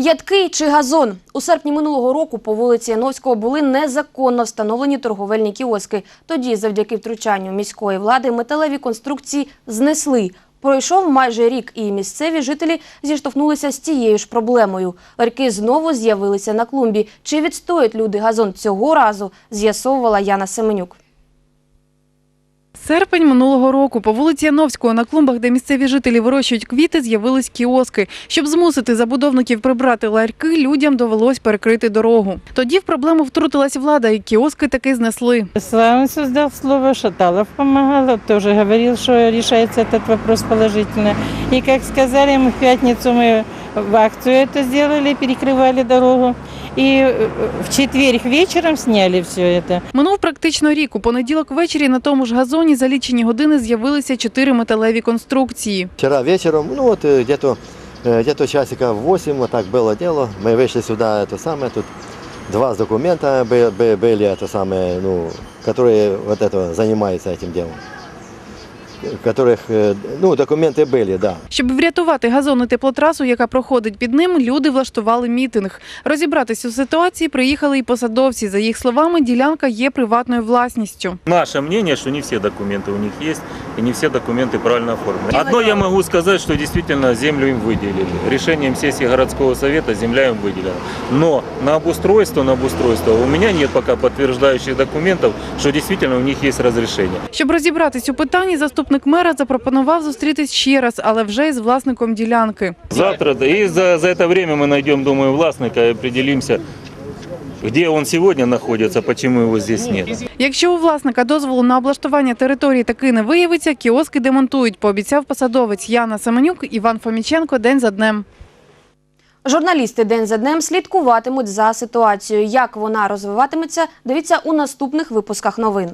Ядкий чи газон у серпні минулого року по вулиці Яновського були незаконно встановлені торговельні кіоски. Тоді, завдяки втручанню міської влади, металеві конструкції знесли. Пройшов майже рік, і місцеві жителі зіштовхнулися з тією ж проблемою. Ларьки знову з'явилися на клумбі. Чи відстоять люди газон цього разу? З'ясовувала Яна Семенюк. Серпень минулого року по вулиці Яновського на клумбах, де місцеві жителі вирощують квіти, з'явились кіоски. Щоб змусити забудовників прибрати ларьки, людям довелось перекрити дорогу. Тоді в проблему втрутилась влада, і кіоски таки знесли. Славин создал слово, Шаталов помогал, тоже говорил, что решается этот вопрос положительно. И как сказали, мы в пятницу мы в акцию это сделали, перекрывали дорогу. И э, в четверг вечером сняли все это. Минув практично рік. У понеділок ввечері на тому ж газоні за лічені години з'явилися чотири металеві конструкції. Вчера вечером, ну вот э, где-то э, где-то часика в 8 вот так было дело. Мы вышли сюда, это самое, тут два документа бы- бы- были, это самое, ну, которые вот это занимаются этим делом. В которых, э, ну, документы были, да. Щоб врятувати газон і теплотрасу, яка проходить під ним, люди влаштували мітинг. Розібратись у ситуації приїхали і посадовці. За їх словами, ділянка є приватною власністю. Наше мнение, что не все документы у них есть, и не все документы правильно оформлены. Одно я могу сказать, что действительно землю им выделили. Решением сессии городского совета земля им выделена. Но на обустройство, на обустройство у меня нет пока подтверждающих документов, что действительно у них есть разрешение. Щоб розібратись у питанні, заступник мера запропонував зустрітись ще раз, але вже із власником ділянки. Завтра, и за, за это время мы найдем, думаю, властника и определимся, где он сегодня находится, почему его здесь нет. Якщо у власника дозволу на облаштування території таки не виявиться, кіоски демонтують, пообіцяв посадовець Яна Семенюк, Іван Фоміченко день за днем. Журналісти день за днем слідкуватимуть за ситуацією. Як вона розвиватиметься, дивіться у наступних випусках новин.